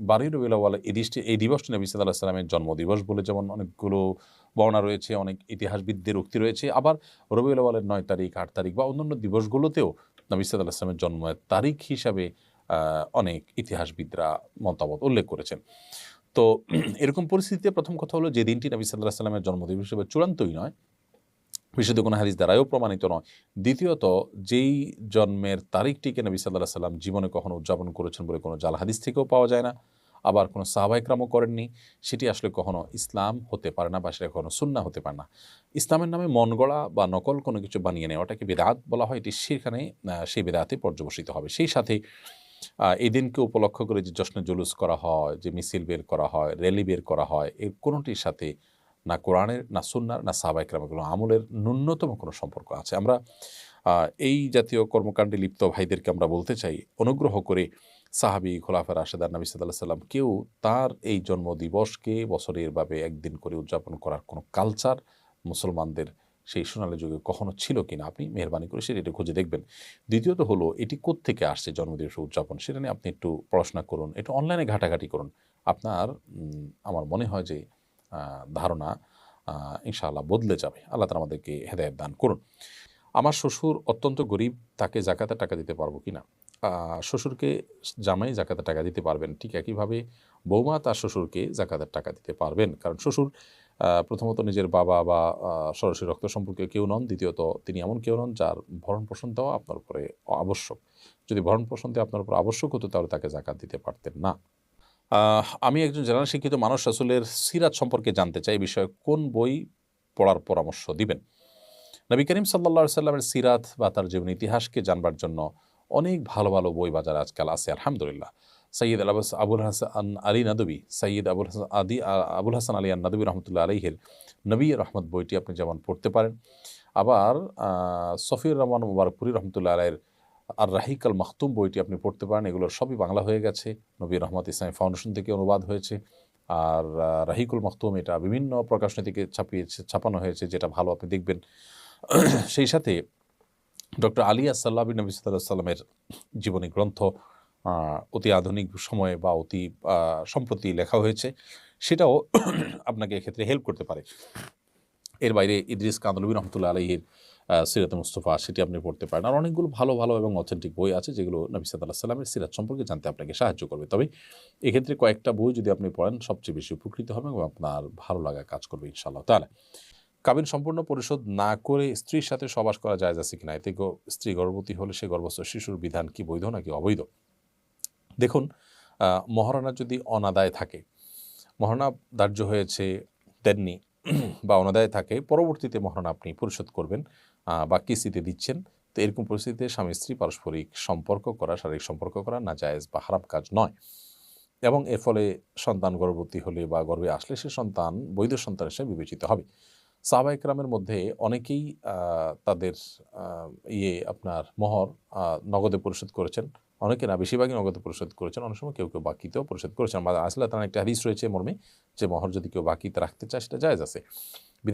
বারোই রবিউল আওয়াল এই দিশটি, এই দিবসটি নবী সাল্লাহ সাল্লামের জন্মদিবস বলে যেমন অনেকগুলো বর্ণনা রয়েছে, অনেক ইতিহাসবিদদের উক্তি রয়েছে। আবার রবিউল আওয়ালের নয় তারিখ, আট তারিখ বা অন্যান্য দিবসগুলোতেও নবী সাল্লাহ আসলামের জন্মের তারিখ হিসাবে অনেক ইতিহাসবিদরা মতামত উল্লেখ করেছেন। তো, এরকম পরিস্থিতিতে প্রথম কথা হলো, যে দিনটি নবী সাল্লাহ সাল্লামের জন্মদিবস হিসেবে চূড়ান্তই নয় বিশুদ্ধ কোনো হাদিস দ্বারাও প্রমাণিত নয়। দ্বিতীয়ত, যেই জন্মের তারিখটিকে নবী সাল্লাহ সাল্লাম জীবনে কখনো উদযাপন করেছেন বলে কোনো জাল হাদিস থেকেও পাওয়া যায় না। আবার কোনো সাহাবাইকরামও করেননি। সেটি আসলে কখনো ইসলাম হতে পারে না বা সেটা কখনো সুন্না হতে পারে না। ইসলামের নামে মন গড়া বা নকল কোনো কিছু বানিয়ে নেওয়াটাকে বেদাত বলা হয়। এটি সেখানে সেই বেদাতে পর্যবসিত হবে। সেই সাথে এই দিনকে উপলক্ষ করে যে জশ্নে জুলুস করা হয়, যে মিছিল বের করা হয়, র্যালি বের করা হয়, এর কোনোটির সাথে না কোরআনের, না সুন্নার, না সাহাবাইকরামের কোনো আমলের ন্যূনতম কোনো সম্পর্ক আছে। আমরা এই জাতীয় কর্মকাণ্ডে লিপ্ত ভাইদেরকে আমরা বলতে চাই, অনুগ্রহ করে সাহাবি খোলাফার রাশেদার নবী সাল্লাহ সাল্লাম কেউ তার এই জন্মদিবসকে বছরের ভাবে একদিন করে উদযাপন করার কোনো কালচার মুসলমানদের সেই সোনালী যুগে কখনো ছিল কিনা আপনি মেহরবানি করে সেটা খুঁজে দেখবেন। দ্বিতীয়ত হলো, এটি কোত্থেকে আসছে জন্মদিবস উদযাপন সেটা নিয়ে আপনি একটু পড়াশোনা করুন, একটু অনলাইনে ঘাটাঘাটি করুন। আপনার আমার মনে হয় যে ধারণা ইনশাআল্লাহ বদলে যাবে। আল্লাহ তালা আমাদেরকে হেদায়ত দান করুন। আমার শ্বশুর অত্যন্ত গরিব, তাকে জাকাতে টাকা দিতে পারব কি না? শ্বশুরকে জামাই জাকাতে টাকা দিতে পারবেন, ঠিক একইভাবে বৌমা তার শ্বশুরকে জাকাতের টাকা দিতে পারবেন। কারণ শ্বশুর প্রথমত নিজের বাবা বা সরাসরি রক্ত সম্পর্কে কেউ নন, দ্বিতীয়ত তিনি এমন কেউ নন যার ভরণ পোষণ দেওয়া আপনার উপরে আবশ্যক। যদি ভরণ পোষণ দেওয়া আপনার উপর আবশ্যক হতো তাহলে তাকে জাকাত দিতে পারতেন না। আমি একজন জেনারেল শিক্ষিত মানুষ রাসূলের সিরাত সম্পর্কে জানতে চাই। বিষয়ে কোন বই পড়ার পরামর্শ দিবেন? নবী করিম সাল্লা সাল্লামের সিরাত বা তার জীবন ইতিহাসকে জানবার জন্য অনেক ভালো ভালো বই বাজার আজকাল আছে আলহামদুলিল্লাহ। সৈয়দ আলাবাস আবুল হাসান আলী নাদবী সৈয়দ আবুল হাসান আদি আবুল হাসান আলী আন নাদবী রহমতুল্লাহ আলহের নবী রহমত বইটি আপনি যেমন পড়তে পারেন। আবার আহ, সফিউর রহমান মুবারকপুরি রহমতুল্লাহ আলাইয়ের আর রাহিক আল মাহতুম বইটি আপনি পড়তে পারেন এগুলোর সবই বাংলা হয়ে গেছে। নবী রহমত ইসলামী ফাউন্ডেশন থেকে অনুবাদ হয়েছে। আর রাহিকুল মাহতুম এটা বিভিন্ন প্রকাশনী থেকে ছাপিয়েছে, ছাপানো হয়েছে, যেটা ভালো আপনি দেখবেন। সেই সাথে ডক্টর আলিয়া সাল্লাবি নবী সাল্লাহ সাল্লামের জীবনী গ্রন্থ অতি আধুনিক সময়ে বা অতি সম্প্রতি লেখা হয়েছে। সেটাও আপনাকে এক্ষেত্রে হেল্প করতে পারে। এর বাইরে ইদ্রিস কান্দলবী রহমতুল্লাহ আলহির সিরাত মুস্তফা, সেটি আপনি পড়তে পারেন। আর অনেকগুলো ভালো ভালো এবং অথেন্টিক বই আছে যেগুলো নবী সাল্লাহ সাল্লামের সিরাত সম্পর্কে জানতে আপনাকে সাহায্য করবে। তবে এক্ষেত্রে কয়েকটা বই যদি আপনি পড়েন, সবচেয়ে বেশি উপকৃত হবেন এবং আপনার ভালো লাগা কাজ করবে ইনশাআল্লাহ তাহলে কাবিন সম্পূর্ণ পরিশোধ না করে স্ত্রীর সাথে সবাস করা যায় আছে কিনা? এতে স্ত্রী গর্ভবতী হলে সে গর্ভস্থ শিশুর বিধান কি বৈধ নাকি অবৈধ? দেখুন মহারণা যদি অনাদায় থাকে, মহারণা ধার্য হয়েছে দেননি, বা অনাদায় থাকে, পরবর্তীতে মহারণা আপনি পরিশোধ করবেন। বা কিস্তিতে দিচ্ছেন। তো এরকম পরিস্থিতিতে স্বামী স্ত্রী পারস্পরিক সম্পর্ক করা, শারীরিক সম্পর্ক করা না জায়েজ বা হারাম কাজ নয়। এবং এর ফলে সন্তান গর্ভবতী হলে বা গর্ভে আসলে সে সন্তান বৈধ সন্তান হিসেবে বিবেচিত হবে। সাহবাইকরামের মধ্যে অনেকেই তাদের ইয়ে আপনার মোহর নগদে পরিশোধ করেছেন। অনেকে না, বেশিরভাগই নগদে পরিশোধ করেছেন। অনেক সময় কেউ কেউ বাকিতেও পরিশোধ করেছেন। আসলে তার একটা হাদিস রয়েছে মর্মে, যে মোহর যদি কেউ বাকিতে রাখতে চায়, সেটা জায়জ আছে।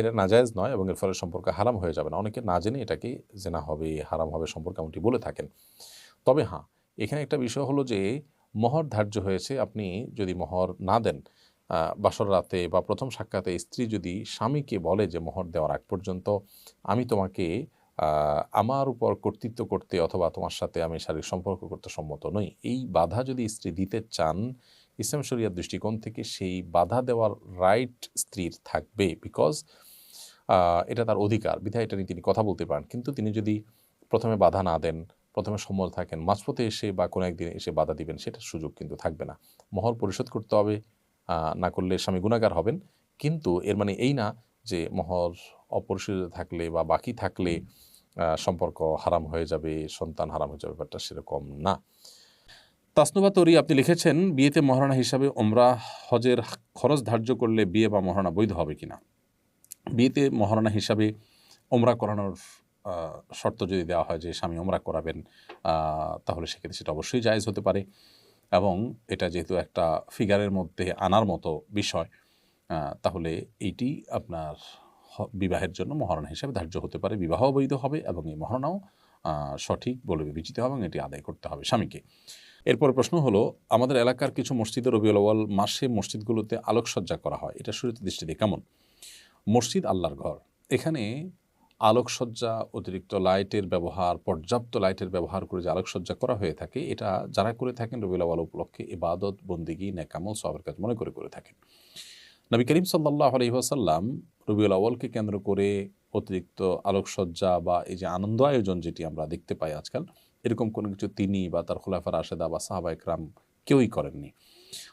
এটা নাজায়েজ নয় এবং এর ফলে সম্পর্ক হারাম হয়ে যাবে না। অনেকে না জেনে এটাকে জেনা হবে, হারাম হবে সম্পর্ক এমনটি বলে থাকেন। তবে হ্যাঁ এখানে একটা বিষয় হলো যে মহর ধার্য হয়েছে, আপনি যদি মহর না দেন বাসর রাতে বা প্রথম সাক্ষাতে স্ত্রী যদি স্বামীকে বলে যে মোহর দেওয়ার আগ পর্যন্ত আমি তোমাকে আমার উপর কর্তৃত্ব করতে অথবা তোমার সাথে আমি শারীরিক সম্পর্ক করতে সম্মত নই। এই বাধা যদি স্ত্রী দিতে চান ইসলাম শরিয়ার দৃষ্টিকোণ থেকে সেই বাধা দেওয়ার রাইট স্ত্রীর থাকবে বিকজ এটা তার অধিকার। বিধায় এটা নিয়ে তিনি কথা বলতে পারেন। কিন্তু তিনি যদি প্রথমে বাধা না দেন, প্রথমে সম্মত থাকেন, মাঝপথে এসে বা কোনো একদিন এসে বাধা দিবেন, সেটার সুযোগ কিন্তু থাকবে না। মহর পরিশোধ করতে হবে না করলে স্বামী গুণাগার হবেন। কিন্তু এর মানে এই না যে মহর অপরিশোধিত থাকলে বা বাকি থাকলে সম্পর্ক হারাম হয়ে যাবে, সন্তান হারাম হয়ে যাবে, ব্যাপারটা সেরকম না। তাসনুবা তরি আপনি লিখেছেন, বিয়েতে মহারণা হিসাবে ওমরা হজের খরচ ধার্য করলে বিয়ে বা মহারণা বৈধ হবে কিনা? বিয়েতে মহারণা হিসাবে ওমরা করানোর শর্ত যদি দেওয়া হয় যে স্বামী ওমরা করাবেন তাহলে সেক্ষেত্রে সেটা অবশ্যই জায়েজ হতে পারে এবং এটা যেহেতু একটা ফিগারের মধ্যে আনার মতো বিষয় তাহলে এইটি আপনার বিবাহের জন্য মহারণা হিসাবে ধার্য হতে পারে, বিবাহ বৈধ হবে এবং এই মহারণাও সঠিক বলে বিবেচিত হবে এবং এটি আদায় করতে হবে স্বামীকে। এরপর প্রশ্ন হলো, আমাদের এলাকার কিছু মসজিদে রবিউল আউয়াল মাসে মসজিদগুলোতে আলোকসজ্জা করা হয়। এটা শুরুতে দৃষ্টিতে কেমন? মসজিদ আল্লাহর ঘর। এখানে আলোকসজ্জা, অতিরিক্ত লাইটের ব্যবহার, পর্যাপ্ত লাইটের ব্যবহার করে যে আলোকসজ্জা করা হয়ে থাকে, এটা যারা করে থাকেন রবিউল আউয়াল উপলক্ষে ইবাদত, বন্দিগি নেকামল সবের কাজ মনে করে করে থাকেন। নবী করিম সাল্লাহ আলহিহাসাল্লাম রবিউল আউ্য়ালকে কেন্দ্র করে অতিরিক্ত আলোকসজ্জা বা এই যে আনন্দ আয়োজন যেটি আমরা দেখতে পাই আজকাল এরকম কোনো কিছু তিনি বা তার খোলাফার আশেদা বা সাহাবা একরাম কেউই করেননি।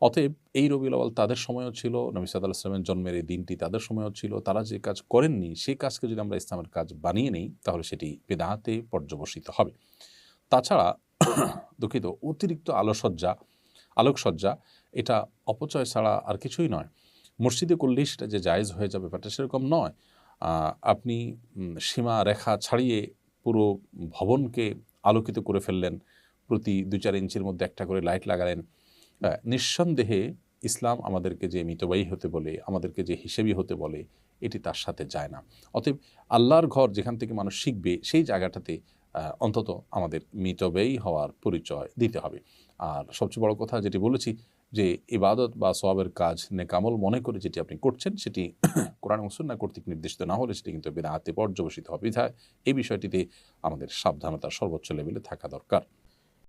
অতএব এই রবিউল আউ্য়াল তাদের সময়ও ছিল, নবী সাদ ইসলামের জন্মের এই দিনটি তাদের সময়ও ছিল, তারা যে কাজ করেননি সেই কাজকে যদি আমরা ইসলামের কাজ বানিয়ে নিই, তাহলে সেটি বেদাহাতে পর্যবসিত হবে। তাছাড়া দুঃখিত, অতিরিক্ত আলোসজ্জা আলোকসজ্জা, এটা অপচয় ছাড়া আর কিছুই নয়। মসজিদে করলেই সেটা যে জায়েজ হয়ে যাবে ব্যাপারটা সেরকম নয়। আপনি সীমা রেখা ছাড়িয়ে পুরো ভবনকে আলোকিত করে ফেললেন। প্রতি দু চার ইঞ্চির মধ্যে একটা করে লাইট লাগালেন। নিঃসন্দেহে ইসলাম আমাদেরকে যে মিতবায়ী হতে বলে, আমাদেরকে যে হিসেবি হতে বলে, এটি তার সাথে যায় না। অতএব আল্লাহর ঘর যেখান থেকে মানুষ শিখবে, সেই জায়গাটাতে অন্তত আমাদের মিতব্যয়ী হওয়ার পরিচয় দিতে হবে। আর সবচেয়ে বড় কথা যেটি বলেছি যে ইবাদত বা সবাবের কাজ নেকামল মনে করে যেটি আপনি করছেন, সেটি কোরআন মুসন্না কর্তৃক নির্দেশিত না হলে সেটি কিন্তু বিনা বেদাহাতে পর্যবসিত হবে এই বিষয়টিতে আমাদের সাবধানতা সর্বোচ্চ লেভেলে থাকা দরকার।